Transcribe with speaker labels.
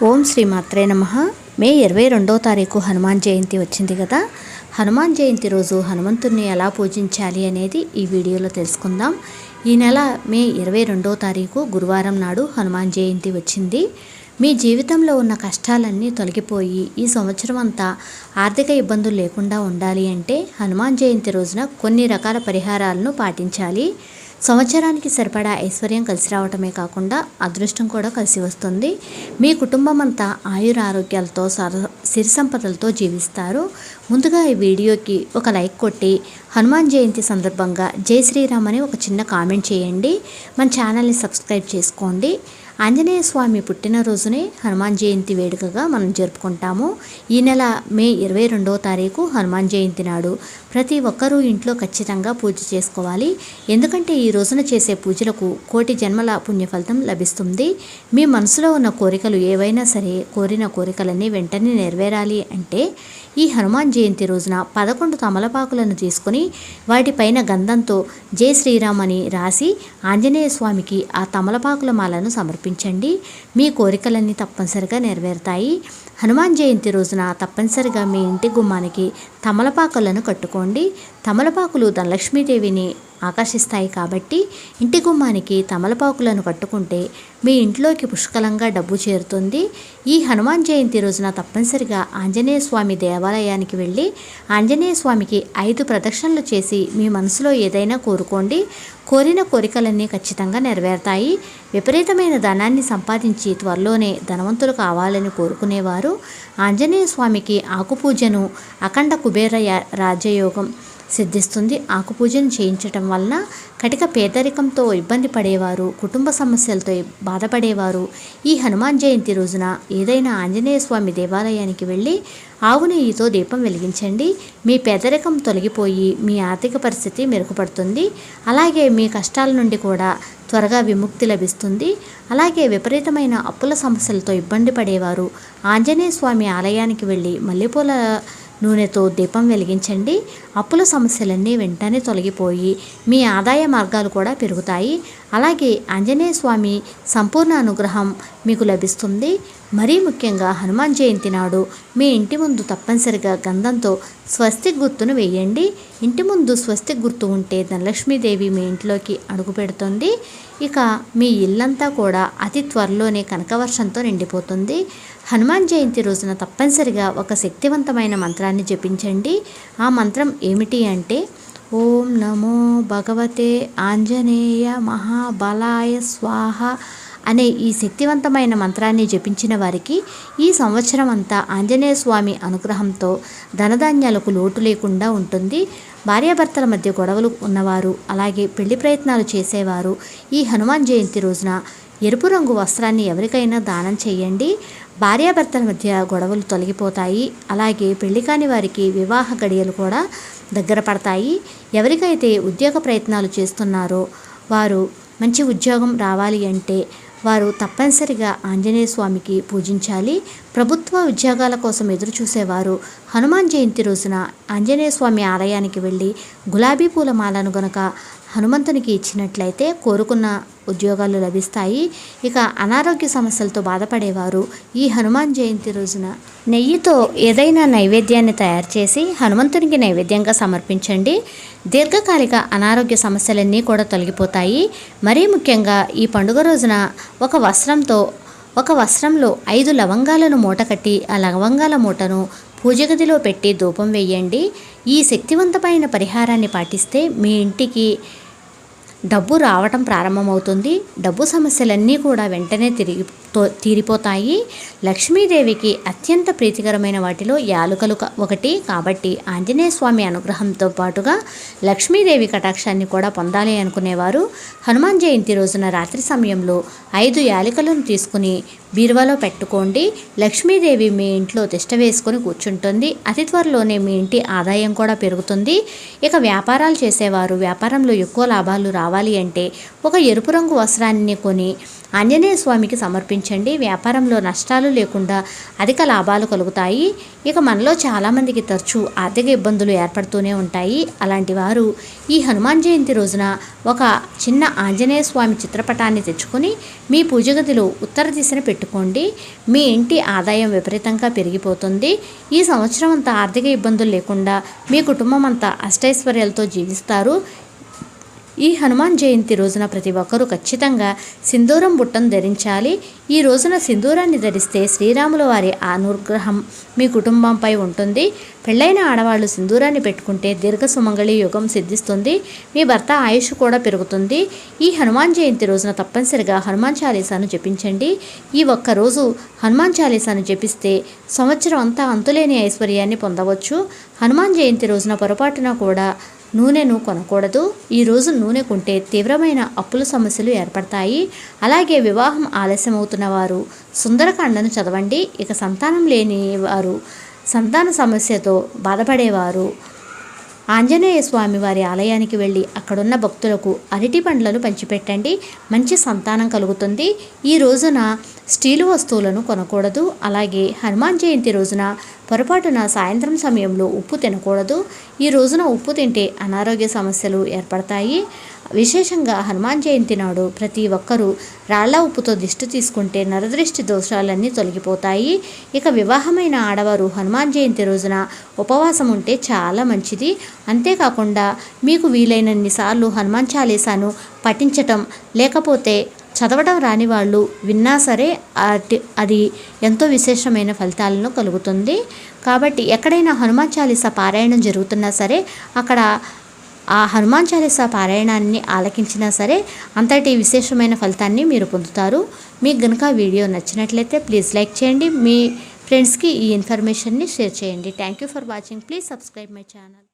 Speaker 1: ఓం శ్రీ మాత్రే నమ. మే ఇరవై రెండో తారీఖు హనుమాన్ జయంతి వచ్చింది కదా? హనుమాన్ జయంతి రోజు హనుమంతుడిని ఎలా పూజించాలి అనేది ఈ వీడియోలో తెలుసుకుందాం. ఈ నెల మే ఇరవై రెండో తారీఖు గురువారం నాడు హనుమాన్ జయంతి వచ్చింది. మీ జీవితంలో ఉన్న కష్టాలన్నీ తొలగిపోయి ఈ సంవత్సరం అంతా ఆర్థిక ఇబ్బందులు లేకుండా ఉండాలి అంటే హనుమాన్ జయంతి రోజున కొన్ని రకాల పరిహారాలను పాటించాలి. సంవత్సరానికి సరిపడా ఐశ్వర్యం కలిసి రావటమే కాకుండా అదృష్టం కూడా కలిసి వస్తుంది. మీ కుటుంబం అంతా ఆయుర ఆరోగ్యాలతో సిరి సంపదలతో జీవిస్తారు. ముందుగా ఈ వీడియోకి ఒక లైక్ కొట్టి హనుమాన్ జయంతి సందర్భంగా జై శ్రీరామ్ అని ఒక చిన్న కామెంట్ చేయండి. మన ఛానల్ని సబ్స్క్రైబ్ చేసుకోండి. ఆంజనేయ స్వామి పుట్టినరోజునే హనుమాన్ జయంతి వేడుకగా మనం జరుపుకుంటాము. ఈ నెల మే ఇరవై రెండవ తారీఖు హనుమాన్ జయంతి నాడు. ప్రతి ఒక్కరూ ఇంట్లో ఖచ్చితంగా పూజ చేసుకోవాలి. ఎందుకంటే ఈ రోజున చేసే పూజలకు కోటి జన్మల పుణ్యఫలితం లభిస్తుంది. మీ మనసులో ఉన్న కోరికలు ఏవైనా సరే కోరిన కోరికలన్నీ వెంటనే నెరవేరాలి అంటే ఈ హనుమాన్ జయంతి రోజున పదకొండు తమలపాకులను తీసుకుని వాటిపైన గంధంతో జై శ్రీరామ్ అని రాసి ఆంజనేయ స్వామికి ఆ తమలపాకుల మాలను సమర్పించండి. మీ కోరికలన్నీ తప్పనిసరిగా నెరవేరుతాయి. హనుమాన్ జయంతి రోజున తప్పనిసరిగా మీ ఇంటి గుమ్మానికి తమలపాకులను కట్టుకోండి. తమలపాకులు ధనలక్ష్మీదేవిని ఆకర్షిస్తాయి కాబట్టి ఇంటి గుమ్మానికి తమలపాకులను కట్టుకుంటే మీ ఇంట్లోకి పుష్కలంగా డబ్బు చేరుతుంది. ఈ హనుమాన్ జయంతి రోజున తప్పనిసరిగా ఆంజనేయ స్వామి దేవాలయానికి వెళ్ళి ఆంజనేయ స్వామికి ఐదు ప్రదక్షిణలు చేసి మీ మనసులో ఏదైనా కోరుకోండి. కోరిన కోరికలన్నీ ఖచ్చితంగా నెరవేరుతాయి. విపరీతమైన ధనాన్ని సంపాదించి త్వరలోనే ధనవంతులు కావాలని కోరుకునేవారు. ఆంజనేయ స్వామికి ఆకుపూజను అఖండ కుబేర రాజయోగం సిద్ధిస్తుంది. ఆకుపూజను చేయించటం వలన కటిక పేదరికంతో ఇబ్బంది పడేవారు కుటుంబ సమస్యలతో బాధపడేవారు. ఈ హనుమాన్ జయంతి రోజున ఏదైనా ఆంజనేయ స్వామి దేవాలయానికి వెళ్ళి ఆవు నెయ్యితో దీపం వెలిగించండి. మీ పేదరికం తొలగిపోయి మీ ఆర్థిక పరిస్థితి మెరుగుపడుతుంది. అలాగే మీ కష్టాల నుండి కూడా త్వరగా విముక్తి లభిస్తుంది. అలాగే విపరీతమైన అప్పుల సమస్యలతో ఇబ్బంది పడేవారు. ఆంజనేయ స్వామి ఆలయానికి వెళ్ళి మల్లెపూల నూనెతో దీపం వెలిగించండి. అప్పుల సమస్యలన్నీ వెంటనే తొలగిపోయి మీ ఆదాయ మార్గాలు కూడా పెరుగుతాయి. అలాగే ఆంజనేయ స్వామి సంపూర్ణ అనుగ్రహం మీకు లభిస్తుంది. మరీ ముఖ్యంగా హనుమాన్ జయంతి నాడు మీ ఇంటి ముందు తప్పనిసరిగా గంధంతో స్వస్తిక్ గుర్తును వేయండి. ఇంటి ముందు స్వస్తిక్ గుర్తు ఉంటే ధనలక్ష్మీదేవి మీ ఇంట్లోకి అడుగు పెడుతుంది. ఇక మీ ఇల్లంతా కూడా అతి త్వరలోనే కనకవర్షంతో నిండిపోతుంది. హనుమాన్ జయంతి రోజున తప్పనిసరిగా ఒక శక్తివంతమైన మంత్రాన్ని జపించండి. ఆ మంత్రం ఏమిటి అంటే ఓం నమో భగవతే ఆంజనేయ మహాబలాయ స్వాహ అనే ఈ శక్తివంతమైన మంత్రాన్ని జపించిన వారికి ఈ సంవత్సరం అంతా ఆంజనేయ స్వామి అనుగ్రహంతో ధనధాన్యాలకు లోటు లేకుండా ఉంటుంది. భార్యాభర్తల మధ్య గొడవలు ఉన్నవారు అలాగే పెళ్ళి ప్రయత్నాలు చేసేవారు ఈ హనుమాన్ జయంతి రోజున ఎరుపు రంగు వస్త్రాన్ని ఎవరికైనా దానం చేయండి. భార్యాభర్తల మధ్య గొడవలు తొలగిపోతాయి. అలాగే పెళ్ళి కాని వారికి వివాహ గడియలు కూడా దగ్గర పడతాయి. ఎవరికైతే ఉద్యోగ ప్రయత్నాలు చేస్తున్నారో వారు మంచి ఉద్యోగం రావాలి అంటే వారు తప్పనిసరిగా ఆంజనేయ స్వామికి పూజించాలి. ప్రభుత్వ ఉద్యోగాల కోసం ఎదురు చూసేవారు హనుమాన్ జయంతి రోజున ఆంజనేయ స్వామి ఆలయానికి వెళ్ళి గులాబీ పూల మాలను గనక హనుమంతునికి ఇచ్చినట్లయితే కోరుకున్న ఉద్యోగాలు లభిస్తాయి. ఇక అనారోగ్య సమస్యలతో బాధపడేవారు ఈ హనుమాన్ జయంతి రోజున. నెయ్యితో ఏదైనా నైవేద్యాన్ని తయారు చేసి హనుమంతునికి నైవేద్యంగా సమర్పించండి. దీర్ఘకాలిక అనారోగ్య సమస్యలన్నీ కూడా తొలగిపోతాయి. మరీ ముఖ్యంగా ఈ పండుగ రోజున ఒక వస్త్రంతో ఒక వస్త్రంలో ఐదు లవంగాలను మూట కట్టి ఆ లవంగాల మూటను పూజగదిలో పెట్టి ధూపం వేయండి. ఈ శక్తివంతమైన పరిహారాన్ని పాటిస్తే మీ ఇంటికి డబ్బు రావటం ప్రారంభమవుతుంది. డబ్బు సమస్యలన్నీ కూడా వెంటనే తిరిగి తీరిపోతాయి. లక్ష్మీదేవికి అత్యంత ప్రీతికరమైన వాటిలో యాలుకలు ఒకటి. కాబట్టి ఆంజనేయ స్వామి అనుగ్రహంతో పాటుగా లక్ష్మీదేవి కటాక్షాన్ని కూడా పొందాలి అనుకునేవారు. హనుమాన్ జయంతి రోజున రాత్రి సమయంలో ఐదు యాలికలను తీసుకుని బీరువాలో పెట్టుకోండి. లక్ష్మీదేవి మీ ఇంట్లో తిష్ట వేసుకొని కూర్చుంటుంది. అతి త్వరలోనే మీ ఇంటి ఆదాయం కూడా పెరుగుతుంది. ఇక వ్యాపారాలు చేసేవారు. వ్యాపారంలో ఎక్కువ లాభాలు రావాలి కావాలి అంటే ఒక ఎరుపు రంగు వస్త్రాన్ని కొని ఆంజనేయ స్వామికి సమర్పించండి. వ్యాపారంలో నష్టాలు లేకుండా అధిక లాభాలు కలుగుతాయి. ఇక మనలో చాలామందికి తరచూ ఆర్థిక ఇబ్బందులు ఏర్పడుతూనే ఉంటాయి. అలాంటి వారు ఈ హనుమాన్ జయంతి రోజున ఒక చిన్న ఆంజనేయ స్వామి చిత్రపటాన్ని తెచ్చుకొని మీ పూజ గదిలో ఉత్తర దిశన పెట్టుకోండి. మీ ఇంటి ఆదాయం విపరీతంగా పెరిగిపోతుంది. ఈ సంవత్సరం అంతా ఆర్థిక ఇబ్బందులు లేకుండా మీ కుటుంబం అంతా అష్టైశ్వర్యాలతో జీవిస్తారు. ఈ హనుమాన్ జయంతి రోజున ప్రతి ఒక్కరూ ఖచ్చితంగా సింధూరం బుట్టను ధరించాలి. ఈ రోజున సింధూరాన్ని ధరిస్తే శ్రీరాముల వారి అనుగ్రహం మీ కుటుంబంపై ఉంటుంది. పెళ్ళైన ఆడవాళ్ళు సింధూరాన్ని పెట్టుకుంటే దీర్ఘ సుమంగళి యుగం సిద్ధిస్తుంది. మీ భర్త ఆయుష్ కూడా పెరుగుతుంది. ఈ హనుమాన్ జయంతి రోజున తప్పనిసరిగా హనుమాన్ చాలీసాను జపించండి. ఈ ఒక్క రోజు హనుమాన్ చాలీసాను జపిస్తే సంవత్సరం అంతా అంతులేని ఐశ్వర్యాన్ని పొందవచ్చు. హనుమాన్ జయంతి రోజున పొరపాటున కూడా నూనెను కొనకూడదు. ఈరోజు నూనె కొంటే తీవ్రమైన అప్పుల సమస్యలు ఏర్పడతాయి. అలాగే వివాహం ఆలస్యమవుతున్న వారు సుందరకాండను చదవండి. ఇక సంతానం లేని వారు సంతాన సమస్యతో బాధపడేవారు. ఆంజనేయ స్వామి వారి ఆలయానికి వెళ్ళి అక్కడున్న భక్తులకు అరటి పండ్లను పంచిపెట్టండి. మంచి సంతానం కలుగుతుంది. ఈ రోజున స్టీలు వస్తువులను కొనకూడదు. అలాగే హనుమాన్ జయంతి రోజున పొరపాటున సాయంత్రం సమయంలో ఉప్పు తినకూడదు. ఈ రోజున ఉప్పు తింటే అనారోగ్య సమస్యలు ఏర్పడతాయి. విశేషంగా హనుమాన్ జయంతి నాడు ప్రతి ఒక్కరూ రాళ్ళ ఉప్పుతో దిష్టి తీసుకుంటే నరదృష్టి దోషాలన్నీ తొలగిపోతాయి. ఇక వివాహమైన ఆడవారు హనుమాన్ జయంతి రోజున ఉపవాసం ఉంటే చాలా మంచిది. అంతేకాకుండా మీకు వీలైనన్ని సార్లు హనుమాన్ చాలీసాను పఠించటం లేకపోతే చదవడం రాని వాళ్ళు విన్నా సరే అది ఎంతో విశేషమైన ఫలితాలను కలుగుతుంది. కాబట్టి ఎక్కడైనా హనుమాన్ చాలీసా పారాయణం జరుగుతున్నా సరే అక్కడ ఆ హనుమాన్ చాలీసా పారాయణాన్ని ఆలకించినా సరే అంతటి విశేషమైన ఫలితాన్ని మీరు పొందుతారు. మీకు కనుక వీడియో నచ్చినట్లయితే ప్లీజ్ లైక్ చేయండి. మీ ఫ్రెండ్స్కి ఈ ఇన్ఫర్మేషన్ని షేర్ చేయండి. Thank you for watching. Please subscribe my channel.